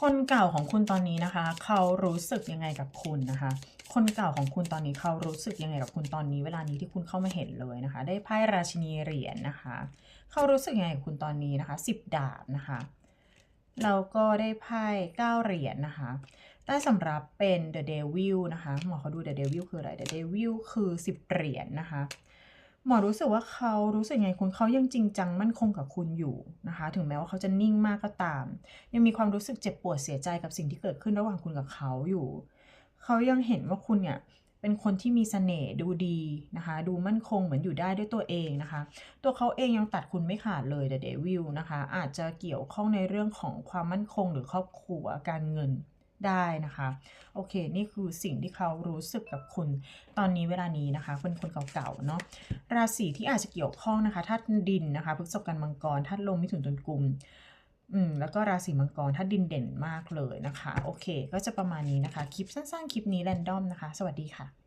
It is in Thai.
คนเก่าของคุณตอนนี้นะคะ เขารู้สึกยังไงกับคุณนะคะ คนเก่าของคุณตอนนี้เขารู้สึกยังไงกับคุณตอนนี้ เวลานี้ที่คุณเข้ามาเห็นเลยนะคะ ได้ไพ่ราชินีเหรียญนะคะ เขารู้สึกยังไงกับคุณตอนนี้นะคะสิบดาบนะคะแล้วก็ได้ไพ่เก้าเหรียญนะคะได้สำรับเป็น The Devil นะคะหมอเขาดู The Devil คืออะไร The Devil คือ 10 เหรียญนะคะ หมอรู้สึกว่าเขารู้สึกไงคุณเขายังจริงจังมั่นคงกับคุณอยู่นะคะ ถึงแม้ว่าเขาจะนิ่งมากก็ตาม ยังมีความรู้สึกเจ็บปวดเสียใจกับสิ่งที่เกิดขึ้นระหว่างคุณกับเขาอยู่ เขายังเห็นว่าคุณเนี่ยเป็นคนที่มีเสน่ห์ดูดีนะคะ ดูมั่นคงเหมือนอยู่ได้ด้วยตัวเองนะคะ ตัวเขาเองยังตัดคุณไม่ขาดเลย The Devil นะคะ อาจจะเกี่ยวข้องในเรื่องของความมั่นคงหรือครอบครัวการเงิน ได้นะคะ โอเค นี่คือสิ่งที่เขารู้สึกกับคุณตอนนี้เวลานี้นะคะเป็นคนเก่าๆเนาะราศีที่อาจจะเกี่ยวข้องนะคะธาตุดินนะคะพฤษภกันมังกรธาตุลมมิถุนตุลกุมอืมแล้วก็ราศีมังกรธาตุดินเด่นมากเลยนะคะ โอเค ก็จะประมาณนี้นะคะ คลิปสั้นๆ คลิปนี้แรนดอมนะคะ สวัสดีค่ะ